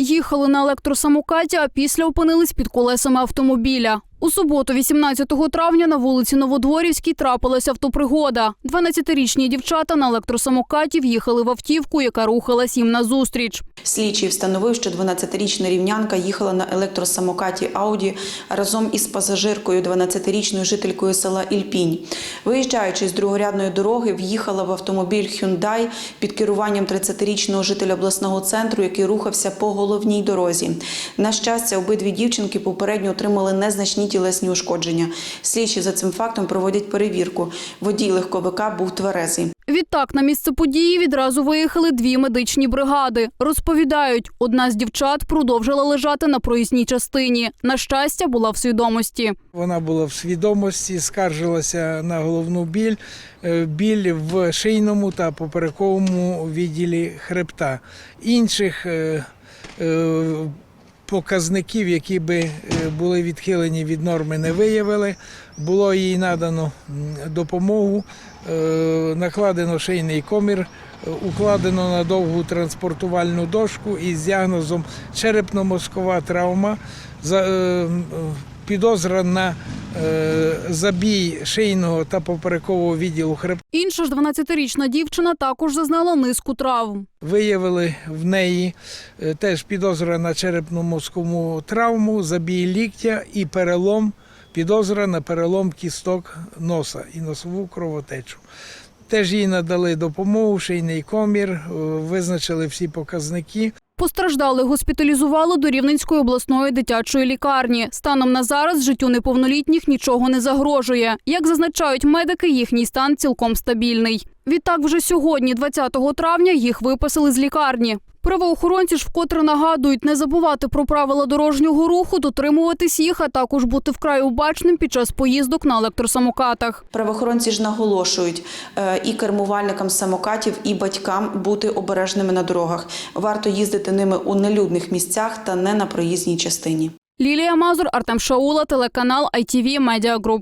Їхали на електросамокаті, а після опинились під колесами автомобіля. У суботу, 18 травня, на вулиці Новодворівській трапилася автопригода. 12-річні дівчата на електросамокаті в'їхали в автівку, яка рухалась їм назустріч. Слідчий встановив, що 12-річна рівнянка їхала на електросамокаті Ауді разом із пасажиркою, 12-річною жителькою села Ільпінь. Виїжджаючи з другорядної дороги, в'їхала в автомобіль Hyundai під керуванням 30-річного жителя обласного центру, який рухався по головній дорозі. На щастя, обидві дівчинки попередньо отримали незначні тілесні ушкодження. Слідчі за цим фактом проводять перевірку. Водій легковика був тверезий. Відтак на місце події відразу виїхали дві медичні бригади. Розповідають, одна з дівчат продовжила лежати на проїзній частині. На щастя, була в свідомості. Вона була в свідомості, скаржилася на головну біль, е, біль в шийному та поперековому відділі хребта. Інших е, е, показників, які би е, були відхилені від норми, не виявили. Було їй надано допомогу, е, накладено шийний комір, е, укладено на довгу транспортувальну дошку із діагнозом черепно-мозкова травма. Підозра на е, забій шийного та поперекового відділу хребта. Інша ж 12-річна дівчина також зазнала низку травм. Виявили в неї е, теж підозра на черепно-мозкову травму, забій ліктя і перелом, підозра на перелом кісток носа і носову кровотечу. Теж їй надали допомогу, шийний комір, е, визначили всі показники. Постраждали госпіталізували до Рівненської обласної дитячої лікарні. Станом на зараз життю неповнолітніх нічого не загрожує. Як зазначають медики, їхній стан цілком стабільний. Відтак, вже сьогодні, 20 травня, їх виписали з лікарні. Правоохоронці ж вкотре нагадують не забувати про правила дорожнього руху, дотримуватись їх, а також бути вкрай обачним під час поїздок на електросамокатах. Правоохоронці ж наголошують е, і кермувальникам самокатів, і батькам бути обережними на дорогах. Варто їздити ними у нелюдних місцях та не на проїзній частині. Лілія Мазур, Артем Шаула, телеканал ITV Media Group.